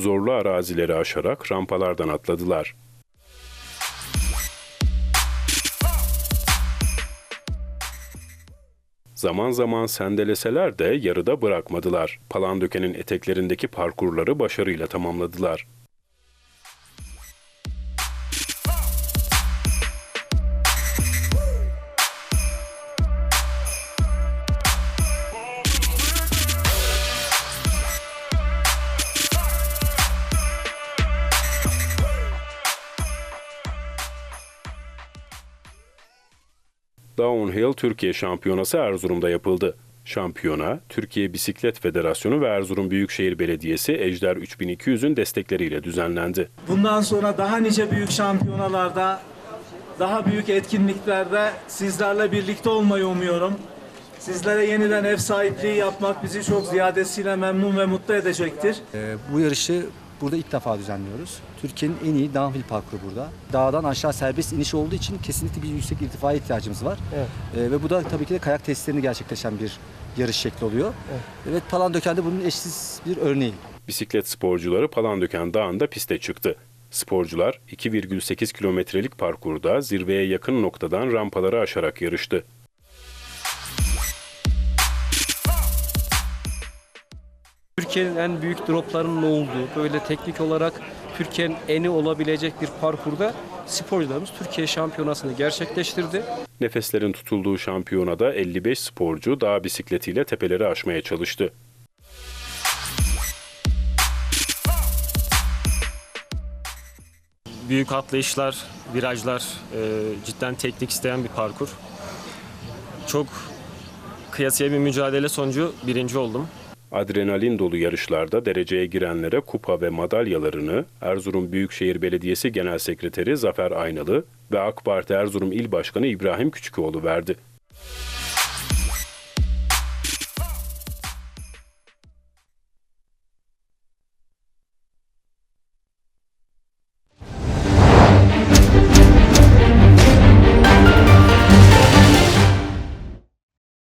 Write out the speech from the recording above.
Zorlu arazileri aşarak rampalardan atladılar. Zaman zaman sendeleseler de yarıda bırakmadılar. Palandöken'in eteklerindeki parkurları başarıyla tamamladılar. Downhill Türkiye Şampiyonası Erzurum'da yapıldı. Şampiyona, Türkiye Bisiklet Federasyonu ve Erzurum Büyükşehir Belediyesi Ejder 3200'ün destekleriyle düzenlendi. Bundan sonra daha nice büyük şampiyonalarda, daha büyük etkinliklerde sizlerle birlikte olmayı umuyorum. Sizlere yeniden ev sahipliği yapmak bizi çok ziyadesiyle memnun ve mutlu edecektir. Ee, bu yarışı burada ilk defa düzenliyoruz. Türkiye'nin en iyi downhill parkuru burada. Dağdan aşağı serbest iniş olduğu için kesinlikle bir yüksek irtifaya ihtiyacımız var. Ee, ve bu da tabii ki de kayak testlerini gerçekleşen bir yarış şekli oluyor. Evet, Palandöken'de bunun eşsiz bir örneği. Bisiklet sporcuları Palandöken Dağı'nda piste çıktı. Sporcular 2,8 kilometrelik parkurda zirveye yakın noktadan rampaları aşarak yarıştı. Türkiye'nin en büyük droplarının olduğu, böyle teknik olarak Türkiye'nin eni olabilecek bir parkurda sporcularımız Türkiye şampiyonasını gerçekleştirdi. Nefeslerin tutulduğu şampiyonada 55 sporcu dağ bisikletiyle tepeleri aşmaya çalıştı. büyük atlayışlar, virajlar, e, cidden teknik isteyen bir parkur. Çok kıyasıya bir mücadele sonucu birinci oldum. Adrenalin dolu yarışlarda dereceye girenlere kupa ve madalyalarını Erzurum Büyükşehir Belediyesi Genel Sekreteri Zafer Aynalı ve AK Parti Erzurum İl Başkanı İbrahim Küçükoğlu verdi.